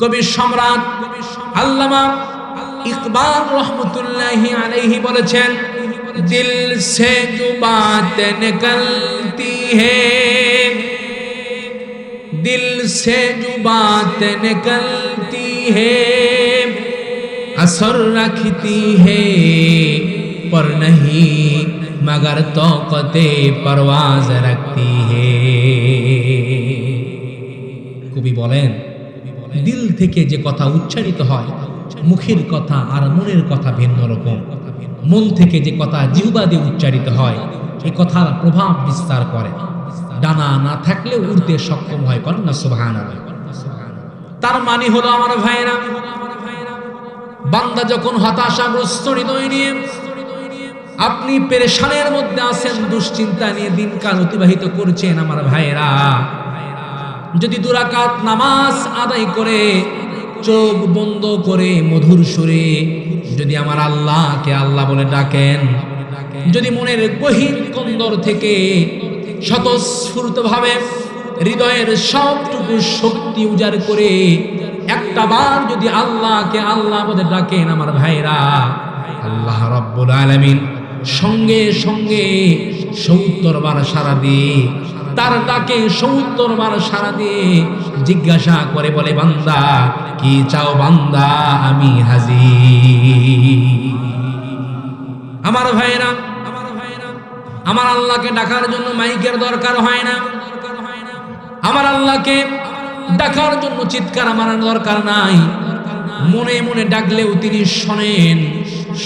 কবি সম্রাট আল্লামা ইকবাল রহমতুল্লাহি আলাইহি বলেছেন দিল সে जो बात निकलती है दिल से जो बात निकलती है असर रखती है पर नहीं मगर तौकते परवाज रखती है কবি বলেন দিল থেকে যে কথা উচ্চারিত হয়, মুখের কথা আর মনের কথা ভিন্ন রকম। মন থেকে যে কথা জিহুবা দিয়ে উচ্চারিত হয় এই কথার প্রভাব বিস্তার করে। ডানা না থাকলে উড়তে সক্ষম হয় কন্যা সুবহান তার মানে হলো আমার ভাইরা বান্দা যখন হতাশাগ্রস্ত হৃদয় নিয়ে আপনি পেরেশানের মধ্যে আছেন, দুশ্চিন্তা নিয়ে দিনকাল অতিবাহিত করছেন, আমার ভাইয়েরা যদি দুরাকাত নামাজ আদায় করে, চোখ বন্ধ করে, মধুর সুরে যদি আমার আল্লাহকে আল্লাহ বলে ডাকেন, যদি মনের গহীন কন্দর থেকে স্বতঃস্ফূর্ত ভাবে হৃদয়ের সবটুকু শক্তি উজাড় করে একটা বার যদি আল্লাহকে আল্লাহ বলে ডাকেন আমার ভাইরা, আল্লাহ রব্বুল আলামিন সঙ্গে সঙ্গে সত্তর বার সারা দিয়ে তার ডাকে সত্তর বার সারা দিয়ে জিজ্ঞাসা করে বলে, বান্দা, কি চাও বান্দা, আমি হাজি আমার ভাইরা আমার ভাইরা আমার আল্লাহকে ডাকার জন্য মাইকের দরকার হয় না। আমার আল্লাহকে ডাকার জন্য চিৎকার আমার দরকার নাই। মনে মনে ডাকলেও তিনি শোনেন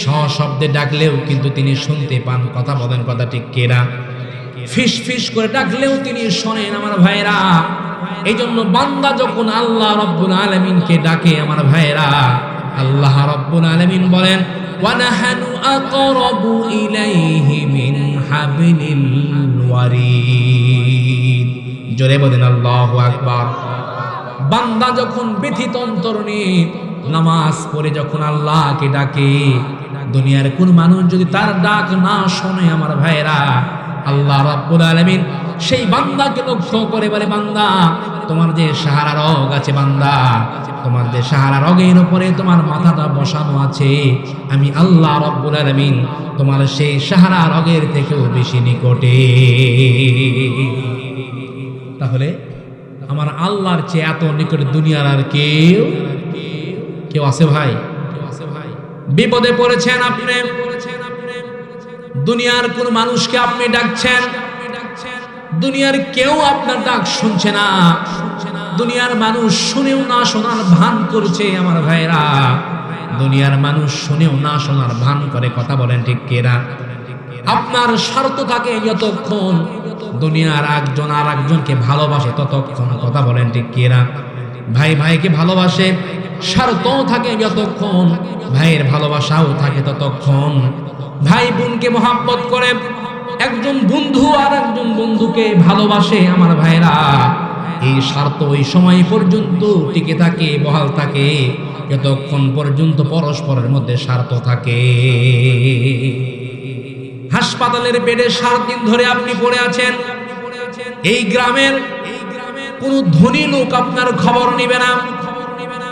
সশব্দে ডাকলেও কিন্তু তিনি শুনতে পান। কথা বলেন, কথা ঠিক কেরা ফিস ফিস করে ডাকলেও তিনি শোনেন আমার ভাইরা এই জন্য বান্দা যখন আল্লাহ রব্বুল আলমিনকে ডাকে আমার ভাইরা আল্লাহ রব্বুল আলমিন বলেন, ওয়ানাহানু আকরাবু ইলাইহি মিন হাবলিল ওয়ারিদ। জোরে বলেন, আল্লাহু আকবার। বান্দা যখন ব্যথিত নামাজ পড়ে যখন আল্লাহকে ডাকে, দুনিয়ার কোন মানুষ যদি তার ডাক না শোনে আমার ভাইরা আল্লাহ রাব্বুল আলামিন সেই বান্দাকে লক্ষ্য করে বলে, বান্দা, তোমার যে সাহারা রগ আছে, বান্দা, তোমার যে সাহারা রগের উপরে তোমার মাথাটা বসানো আছে। আমি আল্লাহ রব্বুল আলামিন তোমার সেই সাহারা রগের থেকেও বেশি নিকটে। তাহলে আমার আল্লাহর চেয়ে এত নিকট দুনিয়ার আর কেউ কেউ আছে ভাই? কেউ আছে ভাই? বিপদে পড়েছেন আপনি? দুনিয়ার কোন মানুষকে আপনি ডাকছেন? দুনিয়ার কেউ আপনার ডাক শুনছে না। দুনিয়ার মানুষ শুনেও না শোনার ভান করছে আমার ভাইরা দুনিয়ার মানুষ শুনেও না শোনার ভান করে, কথা বলেন ঠিক কেরা আপনার স্বার্থ থাকে যতক্ষণ দুনিয়ার একজন আর একজনকে ভালোবাসে ততক্ষণ, কথা বলেন ঠিক কেরা ভাই ভাইকে ভালোবাসে স্বার্থ থাকে যতক্ষণ, ভাইয়ের ভালোবাসাও থাকে ততক্ষণ। ভাই বোনকে মহাব্বত করে, একজন বন্ধু আর একজন বন্ধুকে ভালোবাসে আমার ভাইরা এই স্বার্থ ওই সময় পর্যন্ত টিকে থাকে, বহাল থাকে, যতক্ষণ পর্যন্ত পরস্পরের মধ্যে স্বার্থ থাকে। হাসপাতালের বেডে সাত দিন ধরে আপনি পড়ে আছেন। এই গ্রামের কোন ধনী লোক আপনার খবর নিবে না।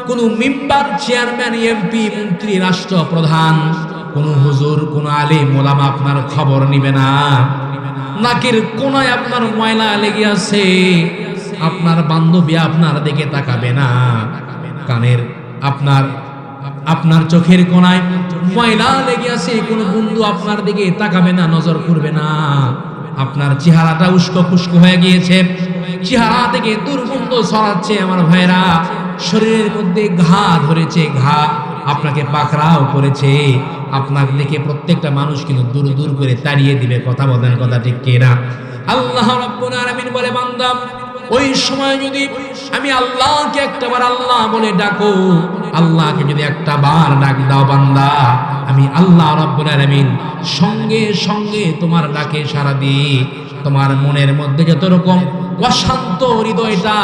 কোন মেম্বার, চেয়ারম্যান, এমপি, মন্ত্রী, রাষ্ট্রপ্রধান কোন হুজুর, কোন আলিম মোলামা আপনার খবর নিবে না। নাকের কোনায় আপনার ময়লা লেগে আছে, আপনার বান্ধবী আপনার দিকে তাকাবে না। কানের আপনার আপনার চোখের কোনায় ময়লা লেগে আছে, কোন বন্ধু আপনার দিকে তাকাবে না, নজর করবে না। আপনার চেহারাটা উস্কো খুস্কো হয়ে গিয়েছে, চেহারা থেকে দুর্গন্ধ ছড়াচ্ছে আমার ভাইরা শরীরের মধ্যে ঘা ধরেছে, ঘা আপনাকে পাকড়াও করেছে। আপনার দেখে প্রত্যেকটা মানুষ কিন্তু দূর দূর করে তাড়িয়ে দিবে, কথা বলেন, কথা ঠিক কেনা? আল্লাহ রাব্বুল বলে বান্দাম ওই সময় যদি আমি আল্লাহকে একটা বার আল্লাহ বলে ডাকো, আল্লাহকে যদি একটা বার ডাক দাও, বান্দা, আমি আল্লাহ রব্বুল আলামিন সঙ্গে সঙ্গে তোমার ডাকে সাড়া দিই। তোমার মনের মধ্যে যত রকম অশান্ত হৃদয়টা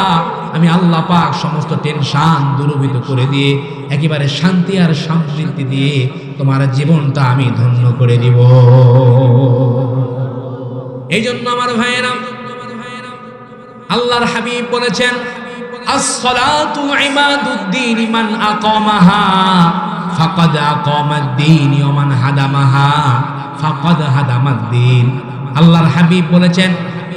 আমি আল্লাহ পাক সমস্ত টেনশন দূরভূত করে দিয়ে, একেবারে শান্তি আর সম্প্রীতি দিয়ে তোমার জীবনটা আমি ধন্য করে দিব। এই জন্য আমার ভাইয়েরা, আল্লাহর হাবিব বলেছেন, আসসালাতু ইমাদুদ্দিন মান আকামাহা, ফাকাদ আকামাদ্দিন, ওয়া মান হাদামাহা, ফাকাদ হাদামাদ্দিন। আল্লাহর হাবিব বলেছেন,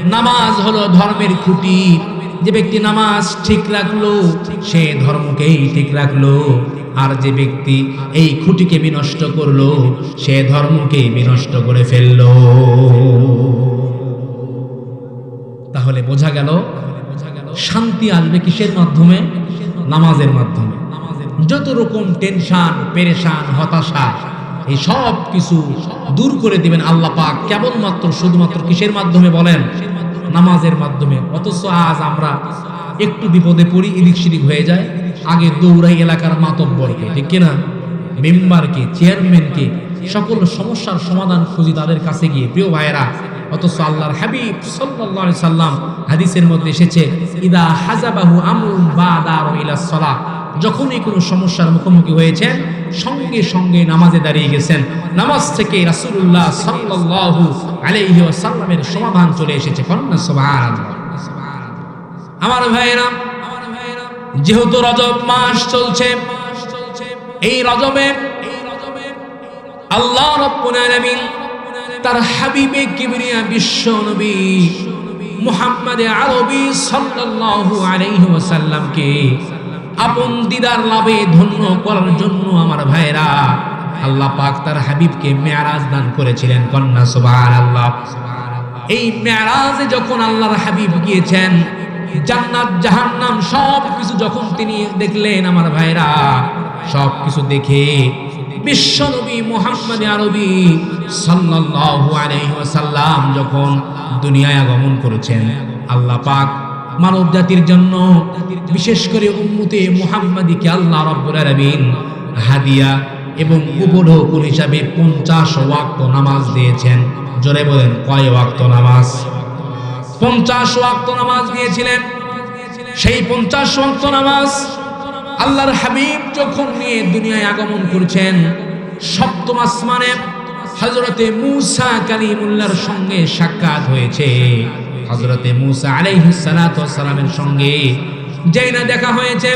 নামাজ হলো ধর্মের খুঁটি। যে ব্যক্তি নামাজ ঠিক রাখল, সে ধর্মকেই ঠিক রাখল। আর যে ব্যক্তি এই খুঁটিকে বিনষ্ট করল, সে ধর্মকে বিনষ্ট করে ফেলল। তাহলে বোঝা গেল, শান্তি আসবে কিসের মাধ্যমে? নামাজের মাধ্যমে। যত রকম টেনশন, পেরেশান, হতাশা, এই সব কিছু দূর করে দিবেন আল্লাহ পাক। কেবলমাত্র শুধুমাত্র কিসের মাধ্যমে বলেন? নামাজের মাধ্যমে। অথচ আজ আমরা একটু বিপদে পড়ি ইদিক সিদিক হয়ে যায়। আগে দৌড়াই এলাকার মাতব্বরকে, ঠিক কিনা? মেম্বারকে, চেয়ারম্যানকে, সকল সমস্যার সমাধান খুঁজি তাদের কাছে গিয়ে। প্রিয় ভাইয়েরা, অথচ আল্লাহর হাবিব সাল্লাল্লাহু সাল্লাম হাদিসের মধ্যে এসেছে, ইদা হাজাবাহু আমরুন বাদার ইলা সালাহ যখনই কোনো সমস্যার মুখোমুখি হয়েছেন সঙ্গে সঙ্গে নামাজে দাঁড়িয়ে গেছেন। নামাজ থেকে রাসূলুল্লাহ সাল্লাল্লাহু আলাইহি ওয়াসাল্লামের সমাধান চলে এসেছে। আমার ভাইয়েরা, যেহেতু রজব মাস চলছে, এই রজবে আল্লাহ তার হাবিবে কিবরিয়া বিশ্ব নবী মুহাম্মদ আরবি সাল্লাল্লাহু আলাইহি ওয়াসাল্লামকে আপন দিদার লাভে ধন্য করার জন্য আমার ভাইরা, আল্লাহ পাক তার হাবিবকে মেয়ারাজ দান করেছিলেন, কন্যা আল্লাহ এই মেয়ারাজে যখন আল্লাহর হাবিব গিয়েছেন, জান্নাত, জাহান্নাম সব কিছু যখন তিনি দেখলেন আমার ভাইরা সব কিছু দেখে বিশ্বনবী মুহাম্মদ আরবি সাল্লাল্লাহু আলাইহি ওয়াসাল্লাম যখন দুনিয়ায় আগমন করেছেন, আল্লাহ পাক মানব জাতির জন্য, বিশেষ করে উম্মতে মুহাম্মাদিকে আল্লাহ রাব্বুল আলামিন হাদিয়া এবং উপঢৌকন হিসাবে পঞ্চাশ ওয়াক্ত নামাজ দিয়েছেন। জোরে বলেন, কয় ওয়াক্ত নামাজ? পঞ্চাশ ওয়াক্ত নামাজ দিয়েছিলেন। সেই পঞ্চাশ ওয়াক্ত নামাজ আল্লাহর হাবিব যখন নিয়ে দুনিয়ায় আগমন করেছেন, সপ্তম আসমানে হজরতে মুসা কালিমুল্লাহর সঙ্গে সাক্ষাৎ হয়েছে। হজরতে মুসা আলাইহিস সালাতু সালামের সঙ্গে যেই না দেখা হয়েছে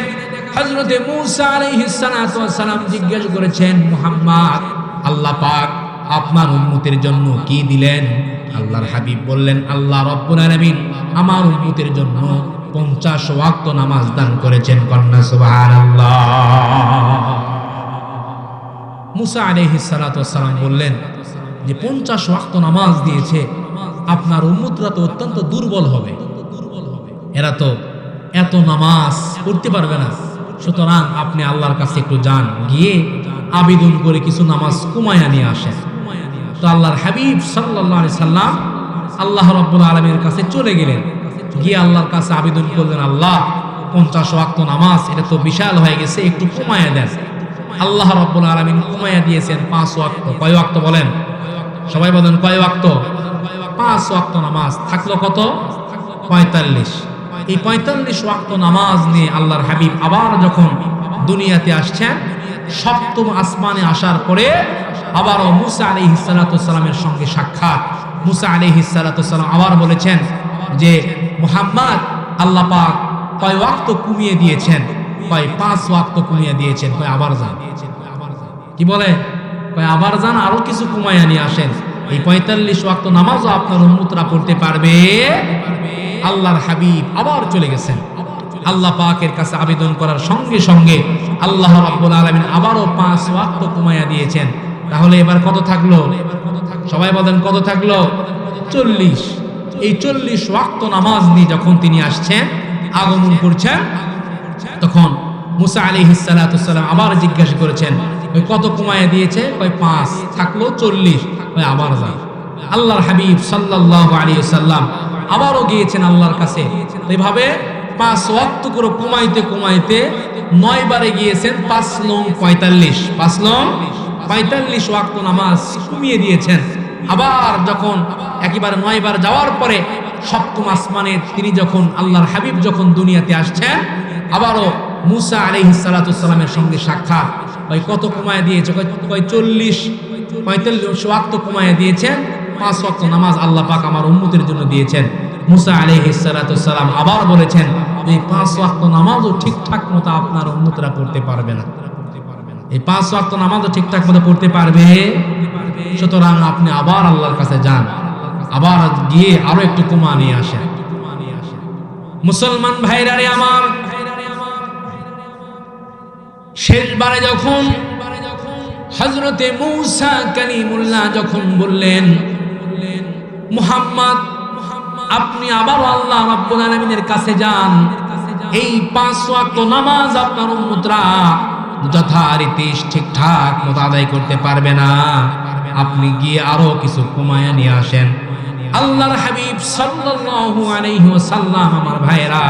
হজরতে মুসা আলাইহিস সালাতু সালাম জিজ্ঞেস করেছেন, মুহাম্মদ, আল্লাহ পাক আপনার উম্মতের জন্য কি দিলেন? আল্লাহর হাবিব বললেন, আল্লাহ রব্বুল আলামিন আমার উম্মতের জন্য পঞ্চাশ ওয়াক্ত নামাজ দান করেছেন। কন্যা, সুবহানাল্লাহ। মুসা আলাইহিস সালাম বললেন যে, পঞ্চাশ ওয়াক্ত নামাজ দিয়েছে আপনার উম্মতরা তো অত্যন্ত দুর্বল হবে। এরা তো এত নামাজ পড়তে পারবে না। সুতরাং আপনি আল্লাহর কাছে একটু যান, গিয়ে আবেদন করে কিছু নামাজ কুমায়া নিয়ে আসেন। তো আল্লাহর হাবিব আলাইহি সাল্লাম আল্লাহ রাব্বুল আলামিনের কাছে চলে গেলেন। গিয়ে আল্লাহর কাছে আবেদন করলেন, আল্লাহ, পঞ্চাশ ওয়াক্ত নামাজ, এটা তো বিশাল হয়ে গেছে, একটু কমায়া দেন। আল্লাহ রাব্বুল আলমিন কমায়া দিয়েছেন পাঁচ ওয়াক্ত। কয় ওয়াক্ত বলেন? সবাই বলেন কয় ওয়াক্ত? পাঁচ ওয়াক্ত নামাজ থাকল কত? পঁয়তাল্লিশ। এই পঁয়তাল্লিশ ওয়াক্ত নামাজ নিয়ে আল্লাহর হাবিব আবার যখন দুনিয়াতে আসছেন, সপ্তম আসমানে আসার পরে আবারও মুসা আলী হিসালাতামের সঙ্গে সাক্ষাৎ। মুসা আলী হিসালাতাম আবার বলেছেন যে, মুহাম্মদ, আল্লাহ পাক কয় ওয়াক্ত কমিয়ে দিয়েছেন? কয় পাঁচ ওয়াক্ত কমিয়ে দিয়েছেন? কয় আবার যান। কি বলে? কয় আবার যান, আরও কিছু কমাইয়া নিয়ে আসেন। এই পঁয়তাল্লিশ ওয়াক্ত নামাজও আপনার উন্মুতরা পড়তে পারবে। আল্লাহর হাবিব আবার চলে গেছেন। আল্লাহ পাকের কাছে আবেদন করার সঙ্গে সঙ্গে আল্লাহ রাব্বুল আলামিন আবারও পাঁচ ওয়াক্ত কমাইয়া দিয়েছেন। তাহলে এবার কত থাকল? সবাই বলেন কত থাকল? চল্লিশ। এই চল্লিশ ওয়াক্ত নামাজ নিয়ে যখন তিনি আসছেন, আগমন করছেন, তখন মুসা আলী হিসালাতাম আবার জিজ্ঞাসা করেছেন কত কমাইয়া দিয়েছে? ওই পাঁচ। থাকল চল্লিশ। আবার যান আল্লাহর হাবিব সাল্লাহ আলী সাল্লাম আবারও গিয়েছেন আল্লাহর কাছে। এইভাবে পাঁচ ওয়াক্ত করে কমাইতে কমাইতে নয় বারে গিয়েছেন, পাঁচ লং পঁয়তাল্লিশ। পাঁচ লং পঁয়তাল্লিশ ওয়াক্ত নামাজ কমিয়ে দিয়েছেন। আবার যখন একেবারে নয় বার যাওয়ার পরে সপ্তম আসমানে তিনি যখন আল্লাহর হাবিব যখন দুনিয়াতে আসছেন, আবারও মুসা আলহি সালাতামের সঙ্গে সাক্ষাৎ। ওই কত কমায় দিয়েছে? চল্লিশ পঁয়তাল্লিশ ওয়াক্ত কমায় দিয়েছেন, পাঁচ ওয়াক্ত নামাজ আল্লাহ পাক আমার উম্মতের জন্য দিয়েছেন। মুসা আলহি সালাতাম আবার বলেছেন, এই পাঁচ ওয়াক্ত নামাজও ঠিকঠাক মতো আপনার উন্নতরা পড়তে পারবে না। এই পাঁচ ওয়াক্ত নামাজও ঠিকঠাক মতো পড়তে পারবে। সুতরাং আপনি আবার আল্লাহর কাছে যান, আবার গিয়ে আরও একটু কুমা নিয়ে আসেন। মুসলমান ভাইরা রে আমার, শেষবারে যখন হজরতে মৌসা কালিমুল্লাহ যখন বললেন, মুহাম্মদ, আপনি আবার আল্লাহ রাব্বুল আলামিনের কাছে যান। এই পাঁচ ওয়াক্ত নামাজ আপনার উম্মতরা যথারীতি ঠিকঠাক মতো আদায় করতে পারবে না। আপনি গিয়ে আরও কিছু কমায়া নিয়ে আসেন। আল্লাহর হাবিব সাল্লাল্লাহু আলাইহি ওয়াসাল্লাম আমার ভাইরা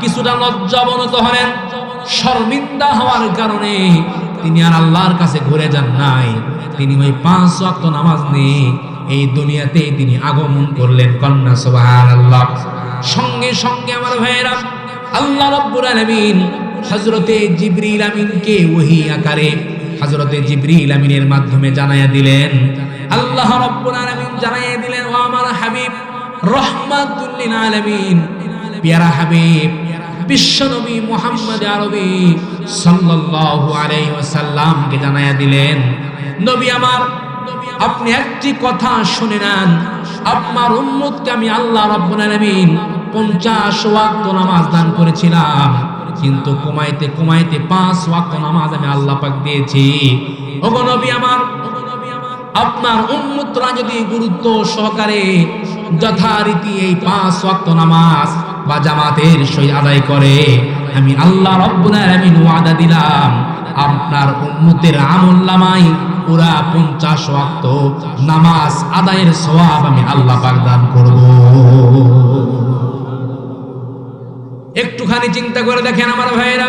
কিছুটা লজ্জাবনত হলেন। শর্মিন্দা হওয়ার কারণে তিনি আর আল্লাহর কাছে ঘুরে যান নাই। তিনি ওই পাঁচ ওয়াক্ত নামাজ নিয়ে এই দুনিয়াতেই তিনি আগমন করলেন। কন্যা আল্লাহ সঙ্গে সঙ্গে আমার ভাইয়েরা, আল্লাহ রাব্বুল আলামিন হযরতে জিবরিল আমিনকে ওহী আকারে হযরতে জিবরিল আমিনের মাধ্যমে জানাইয়া দিলেন। আল্লাহ রাব্বুল আলামিন জানাইয়া দিলেন, ও আমার হাবিব, রহমাতুল লিল আলামিন। পেয়ারা হাবিব বিশ্বনবী মুহাম্মদ আরবি সাল্লাল্লাহু আলাইহি ওয়াসাল্লামকে জানায়া দিলেন, নবী আমার, আপনি একটি কথা শুনে নেন। আপনার উম্মতকে আমি আল্লাহ রাব্বুল আলামিন 50 ওয়াক্ত নামাজ দান করেছিলাম। কিন্তু কমাইতে কমাইতে পাঁচ ওয়াক্ত নামাজ আমি আল্লাহ পাক দিয়েছি। ওগো নবী আমার, আপনার উন্মুত্রা যদি গুরুত্ব সহকারে যথারীতি এই পাঁচ ওয়াক্ত নামাজ বা জামাতের সই আদায় করে। আমি আল্লাহ রব্বুল আলামিন ওয়াদা দিলাম, আপনার উম্মতের আমল পুরা পঞ্চাশ ওয়াক্ত নামাজ আদায়ের সওয়াব আমি আল্লাহ পাক দান করব। একটুখানি চিন্তা করে দেখেন আমার ভাইয়েরা,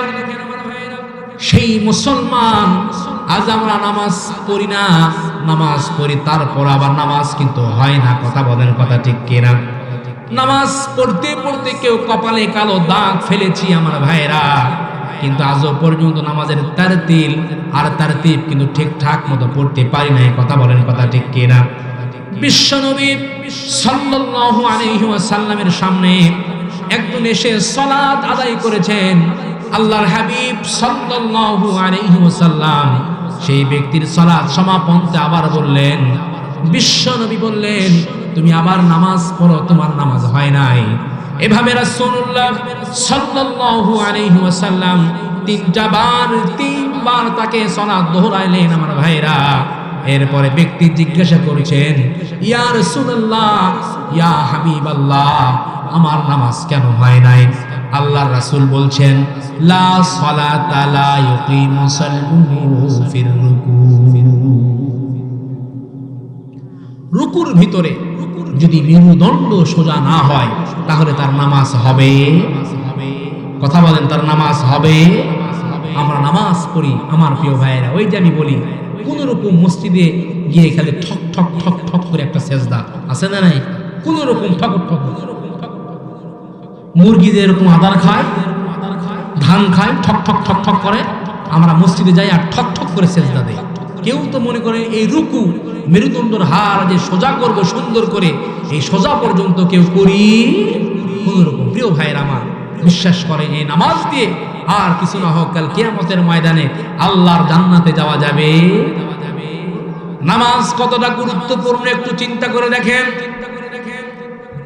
সেই মুসলমান, আজ আমরা নামাজ পড়ি না, নামাজ পড়ি তারপর আবার নামাজ কিন্তু হয় না, কথা বলেন কথা ঠিক কিনা? নামাজ পড়তে পড়তে কেউ কপালে কালো দাগ ফেলেছি আমার ভাইয়েরা। কিন্তু আজও পর্যন্ত নামাজের তারতিল আর তারতিব কিন্তু ঠিকঠাক মতো পড়তে পারি না কথা বলেন, কথা ঠিক কিনা? বিশ্বনবী সাল্লাল্লাহু আলাইহি ওয়াসাল্লামের সামনে একজন এসে সালাত আদায় করেছেন। আল্লাহর হাবিব সাল্লাল্লাহু আলাইহি ওয়াসাল্লাম সেই ব্যক্তির সালাত সমাপনতে আবার বললেন, বিশ্বনবী বললেন তুমি আবার নামাজ পড়ো, তোমার নামাজ হয় নাই। এভাবে রাসূলুল্লাহ সাল্লাল্লাহু আলাইহি ওয়াসাল্লাম তিনটা বার তিনবার তাকে সালাত দোহরাইলেন আমার ভাইরা। এরপরে ব্যক্তি জিজ্ঞাসা করছেন, ইয়া রাসূলুল্লাহ, ইয়া হাবিবাল্লাহ, আমার নামাজ কেন হয় নাই? আল্লাহর রাসূল বলছেন, লা সালাতা লা ইউকিমু সালমুহু ফির রুকু। রুকুর ভিতরে যদি মেরুদণ্ড সোজা না হয়, তাহলে তার নামাজ হবে। কথা বলেন, তার নামাজ হবে। আমরা নামাজ পড়ি, আমার প্রিয় ভাইয়েরা, ওই যে আমি বলি কোন রকম মসজিদে গিয়ে খেলে ঠক ঠক ঠক ঠক করে একটা সেজদা, আছে না নাই? কোন রকম ঠক ঠক। মুরগিদের এরকম আদার খায়, ধান খায়, ঠক ঠক ঠক ঠক করে, আমরা মসজিদে যাই আর ঠক ঠক করে সেজদা দেই। কেউ তো মনে করে এই রুকু, মেরুদণ্ডর হার যে সোজা করব, সুন্দর করে, এই সোজা পর্যন্ত কেউ করি কোন রকম প্রিয় ভাইয়ের আমার, বিশ্বাস করে এই নামাজ দিয়ে আর কিছু না হোক, কাল কেয়ামতের ময়দানে আল্লাহর জান্নাতে যাওয়া যাবে। নামাজ কতটা গুরুত্বপূর্ণ একটু চিন্তা করে দেখেন।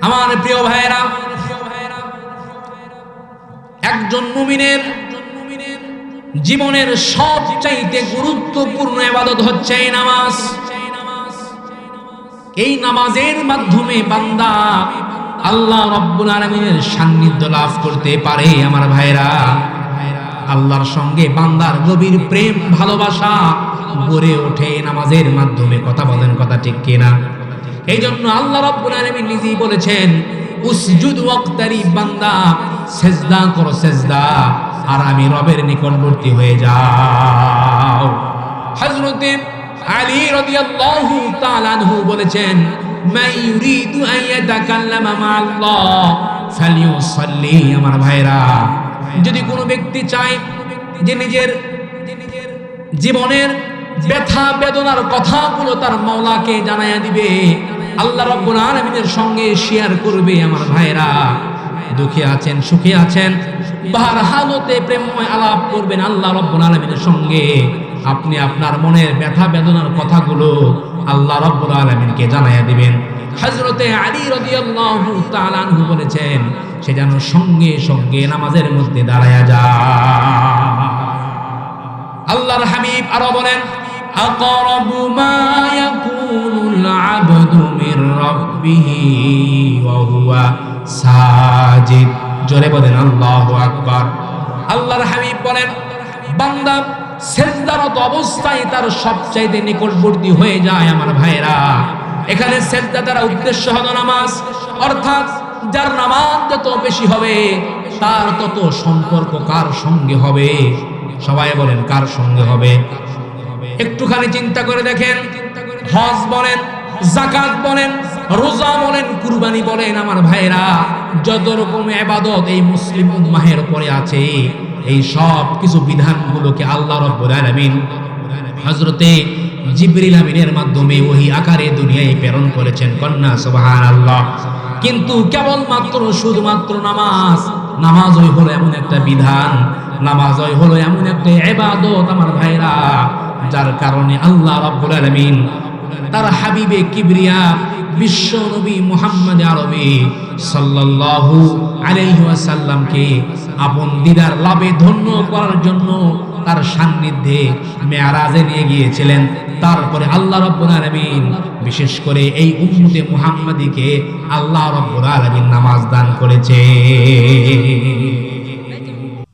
আমার প্রিয় ভাইয়েরা, একজন মুমিনের জীবনের সবচাইতে গুরুত্বপূর্ণ এবাদত হচ্ছে এই নামাজ। এই নামাজের মাধ্যমে বান্দা আল্লাহ রব্বুল আলমিনের সান্নিধ্য লাভ করতে পারে, আমার ভাইরা। আল্লাহর সঙ্গে বান্দার গভীর প্রেম, ভালোবাসা গড়ে ওঠে নামাজের মাধ্যমে। কথা বলেন, কথা ঠিক কিনা? এই জন্য আল্লাহ রব্বুল আলমিন নিজেই বলেছেন, উসজুদ ওয়াক্তারি বান্দা, সেজদা করো, সেজদা। আর আমি রবের নিকটবর্তী হয়ে যাও। হযরতে আলী রাদিয়াল্লাহু তাআলা আনহু বলেছেন, মান ইউরিদু আন ইয়াতাকাল্লামা মা আল্লাহ ফালিউসাল্লি আমার ভাইরা। যদি কোনো ব্যক্তি চায় যে নিজের জীবনের ব্যথা, বেদনার কথাগুলো তার মাওলাকে জানায়া দিবে, আল্লাহ রব্বুল আলামিনের সঙ্গে শেয়ার করবে, আমার ভাইরা। দুঃখে আছেন, সুখে আছেন। বাহার হালতে প্রেমময় আলাপ করবেন আল্লাহ রব্বুল আলমিনের সঙ্গে। আপনি আপনার মনের ব্যথা বেদনার কথাগুলো আল্লাহ রব্বুল আলমিনকে জানাইয়া দিবেন। হজরতে আলী রদিয়াল্লাহু বলেছেন, সে যেন সঙ্গে সঙ্গে নামাজের মধ্যে দাঁড়ায় যা আল্লাহর হাবিব আরও বলেন, আকরাবু মা ইয়াকুনুল সাজিদ। জোরে বলেন, আল্লাহ আকবার। আল্লাহর হাবিব বলেন, বান্দা সেজদারত অবস্থায় তার সবচাইতে নিকটবর্তী হয়ে যায় আমার ভাইরা এখানে সেজদা দ্বারা উদ্দেশ্য হলো নামাজ। অর্থাৎ যার নামাজ যত বেশি হবে, তার তত সম্পর্ক কার সঙ্গে হবে? সবাই বলেন, কার সঙ্গে হবে? একটুখানি চিন্তা করে দেখেন। হজ বলেন জাকাত বলেন রোজা বলেন, কুরবানি বলেন, আমার ভাইরা যত রকম এবাদত এই মুসলিম উম্মাহের পরে আছে, এই সব কিছু বিধানগুলোকে আল্লাহ রব্বুল আলামিন হযরতে জিবরিল আমিনের মাধ্যমে ওহি আকারে দুনিয়ায় প্রেরণ করেছেন। কন্যা, সুবহানাল্লাহ। কিন্তু কেবলমাত্র, শুধুমাত্র নামাজ নামাজই হলো এমন একটা বিধান নামাজই হলো এমন একটা এবাদত আমার ভাইরা যার কারণে আল্লাহ রাব্বুল আলামিন তার হাবিবে কিবরিয়া বিশ্ব নবী মুহাম্মদ আরবি সাল্লাল্লাহু আলাইহি ওয়াসাল্লামকে আপন দিদার লাভে ধন্য করার জন্য তার সান্নিধ্যে মেয়ারাজে নিয়ে গিয়েছিলেন। তারপরে আল্লাহ রাব্বুল আলামিন বিশেষ করে এই উম্মতে মুহাম্মাদিকে আল্লাহ রাব্বুল আলামিন নামাজ দান করেছে।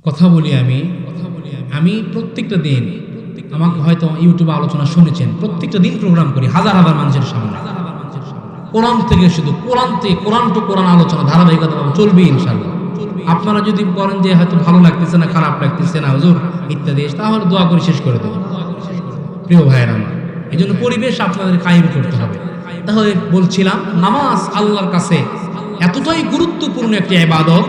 কথা বলি আমি আমি প্রত্যেকটা দিন আমাকে হয়তো ইউটিউবে আলোচনা শুনেছেন, প্রত্যেকটা দিন প্রোগ্রাম করি, হাজার হাজার মানুষের সামনে। কোরআন থেকে শুধু কোরআন থেকে কোরআন টু কোরআন আলোচনা ধারাবাহিকতা চলবে ইনশাল্লাহ আপনারা যদি করেন যে হয়তো ভালো লাগতেছে না, খারাপ লাগতেছে না, হুজুর, ইত্যাদি, তাহলে দোয়া করে শেষ করে দেবো প্রিয় ভাইয়ের আমার এই জন্য পরিবেশ আপনাদের কায়েম করতে হবে। তাহলে বলছিলাম, নামাজ আল্লাহর কাছে এতটাই গুরুত্বপূর্ণ একটি ইবাদত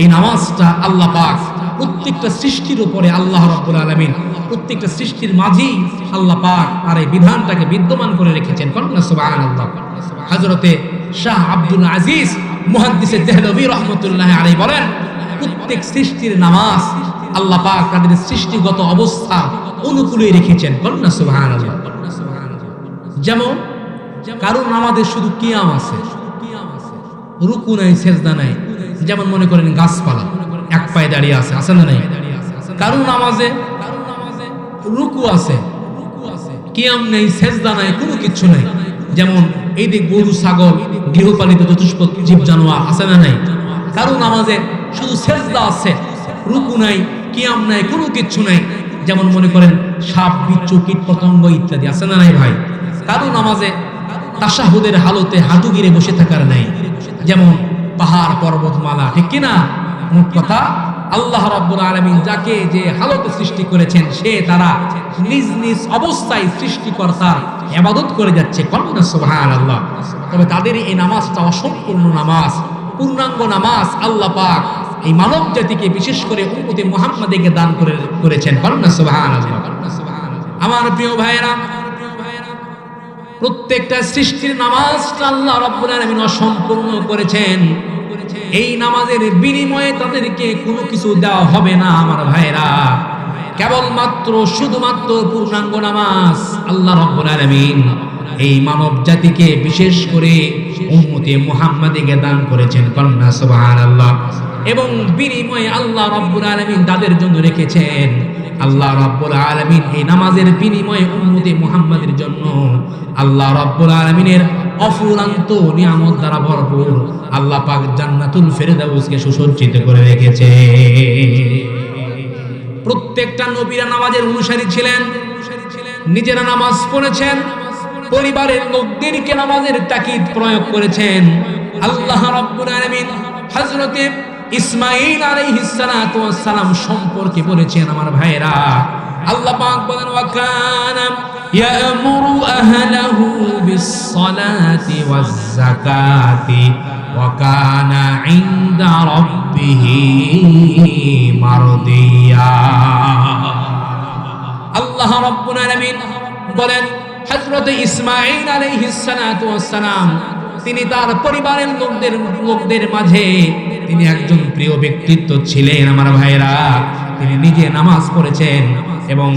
এই নামাজটা আল্লাহ পাক প্রত্যেকটা সৃষ্টির উপরে আল্লাহ রাব্বুল আলামিন, প্রত্যেকটা সৃষ্টির মাঝেই আল্লাহ পাক আর এই বিধানটাকে বিদ্যমান করে রেখেছেন। কন্যা সুবহানাল্লাহ? হযরতে শাহ আব্দুল আজিজ মুহাদ্দিসে দেহলভী রহমতুল্লাহ আলাইহি বলেন, প্রত্যেক সৃষ্টির নামাজ আল্লাহ পাক তাদের সৃষ্টিগত অবস্থা অনুকূলে রেখেছেন। কন্যা সুবহানাল্লাহ? যেমন কারণ আমাদের শুধু কিয়াম আছে, রুকু নাই, সেজদা নাই, যেমন মনে করেন গাছপালা। এক পায়ে দাঁড়িয়ে আছে আছে না নাই? কারণ নামাজে রুকু আছে, কিয়াম নেই, সেজদা নাই, কোনো কিছু নাই। যেমন এই দিক গরু, ছাগল, গৃহপালিত চতুষ্পদ জীব, জানোয়ার আছে না নাই? কারণ নামাজে শুধু সেজদা আছে, রুকু নাই, কিয়াম নাই, কোনো কিচ্ছু নাই। যেমন মনে করেন সাপ বিচ্ছু কীট পতঙ্গ ইত্যাদি আছে না নাই ভাই? কারণ নামাজে তাসাহুদের হালতে হাঁটু গিরে বসে থাকার নাই। যেমন পাহাড়, পর্বতমালা, ঠিক কিনা? কথা, আল্লাহ রাব্বুল আলামিন যাকে যে হালত সৃষ্টি করেছেন, সে তারা নিজ নিজ অবস্থায় সৃষ্টিকর্তার ইবাদত করে যাচ্ছে। কন্যা সুবহানাল্লাহ। তবে তাদের এই নামাজটা অসম্পূর্ণ নামাজ, পূর্ণাঙ্গ নামাজ আল্লাহ পাক এই মানব জাতিকে বিশেষ করে উম্মতে মুহাম্মাদিকে দান করে, করেছেন। কন্যা সুবহানাল্লাহ। আমার প্রিয় ভাইয়েরা, প্রত্যেকটা সৃষ্টির নামাজটা আল্লাহ রাব্বুল আলামিন অসম্পূর্ণ করেছেন। এই নামাজের বিনিময়ে তাদেরকে কোনো কিছু দেওয়া হবে না, আমার ভাইরা। কেবলমাত্র, শুধুমাত্র পূর্ণাঙ্গ নামাজ, আল্লাহ রাব্বুল আলামিন এই মানব জাতিকে বিশেষ করে উম্মতে মুহাম্মাদিকে দান করেছেন, কন্যা সুবহানাল্লাহ। এবং বিনিময়ে আল্লাহ রাব্বুল আলামিন তাদের জন্য রেখেছেন, আল্লাহ রাব্বুল আলামিন এই নামাজের বিনিময়ে উম্মতে মুহাম্মাদের জন্য আল্লাহ রাব্বুল আলামিনের অফুরান্ত নিয়ামত দ্বারা ভরপুর আল্লাহ পাক জান্নাতুল ফেরদাউসকে সুসজ্জিত করে রেখেছে। প্রত্যেকটা নবীরা নামাজের অনুসারী ছিলেন, নিজেরা নামাজ পড়েছেন, পরিবারের লোকদেরকে নামাজের তাকিদ প্রয়োগ করেছেন। আল্লাহ রাব্বুল আলামিন হযরতে ইসমাঈল আলাইহিস সালাতু ওয়াস সালাম সম্পর্কে বলেছেন, আমার ভাইরা আল্লাহ পাক বলেন, ওয়া কানা ইয়ামুরু ওয়াজ যাকাতি ওয়া কানা ইনদা রাব্বিহি মারদিয়া আল্লাহ রাব্বুল আলামিন বলেন, হযরত ইসমাঈল আলাইহিস সালাতু সালাম, তিনি তার পরিবারের লোকদের লোকদের মাঝে তিনি একজন প্রিয় ব্যক্তিত্ব ছিলেন আমার ভাইরা তিনি নিজে নামাজ পড়েছেন এবং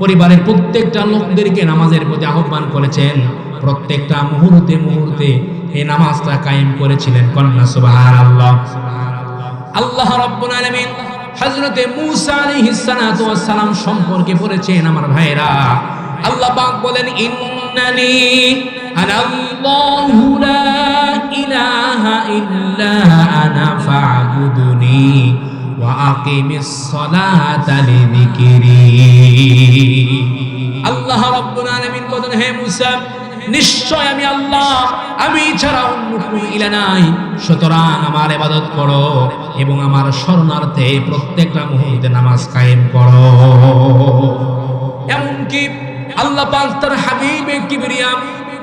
পরিবারের প্রত্যেকটা লোকদেরকে নামাজের প্রতি আহ্বান করেছেন। প্রত্যেকটা মুহূর্তে মুহূর্তে এই নামাজটা কায়েম করেছিলেন কন্যা সুবাহার আল্লাহ আল্লাহ রাব্বুল আলামিন হযরতে সম্পর্কে বলেছেন, আমার ভাইরা আল্লাহ বলেন, ইন্নানি আনা আল্লাহু লা ইলাহা ইল্লা আনা ফা'বুদুনি। আল্লাহ হে নিশ্চয় আমি আল্লাহ। আমি ছাড়া নাই। সুতরাং আমার ইবাদত করো এবং আমার শরণার্থে প্রত্যেকটা মুহূর্তে নামাজ কায়েম করো। এমনকি আল্লাহ পাক তার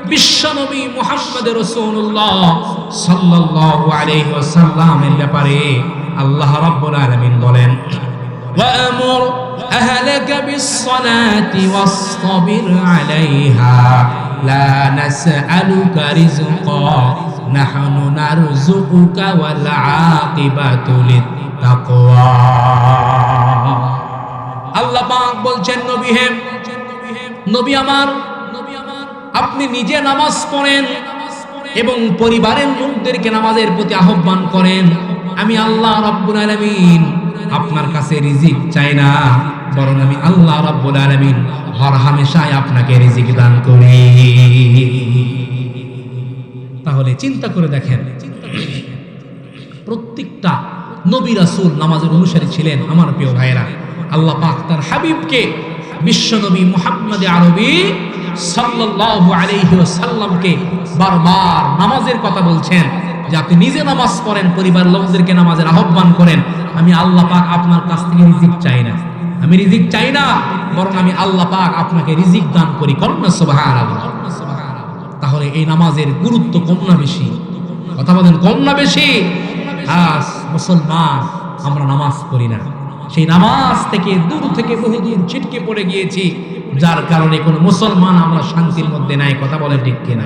বিশ্বনবী মুহাম্মদ রাসূলুল্লাহ সাল্লাল্লাহু আলাইহি ওয়াসাল্লামের ব্যাপারে আল্লাহ রাব্বুল আলামিন বলেন وأمر أهلك بالصلاة واصطبر عليها لا نسألك رزقا نحن نرزقك والعاقبة للتقوى আল্লাহ পাক বলছেন নবী হে নবী আমার আপনি নিজে নামাজ পড়েন এবং পরিবারের লোকদেরকে নামাজের প্রতি আহ্বান করেন আমি আল্লাহ রাব্বুল আলামিন। আপনার কাছে রিজিক চাই না, বরং আমি আল্লাহ রাব্বুল আলামিন হর হামেশাই আপনাকে রিজিক দান করি। তাহলে চিন্তা করে দেখেন, প্রত্যেকটা নবী রাসূল নামাজের অনুসারী ছিলেন আমার প্রিয় ভাইরা আল্লাহ পাক তার হাবিবকে বিশ্ব নবী মুহাম্মদ আরবি সাল্লাল্লাহু আলাইহি ওয়াসাল্লামকে বারবার নামাজের কথা বলছেন। যে আপনি নিজে নামাজ পড়েন, পরিবার লোকদেরকে নামাজের আহ্বান করেন, আমি আল্লাহ পাক আপনার কাছ থেকে রিজিক চাই না। আমি রিজিক চাই না, বরং আমি আল্লাহ পাক আপনাকে রিজিক দান করি। কন্যা সুবহানাল্লাহ। তাহলে এই নামাজের গুরুত্ব কম না বেশি? কথা বলেন, কম না বেশি? মুসলমান, আমরা নামাজ পড়ি না। সেই নামাজ থেকে দূর থেকে বহুদূর ছিটকে পড়ে গিয়েছি, যার কারণে কোনো মুসলমান আমরা শান্তির মধ্যে নাই, কথা বলে ঠিক কিনা?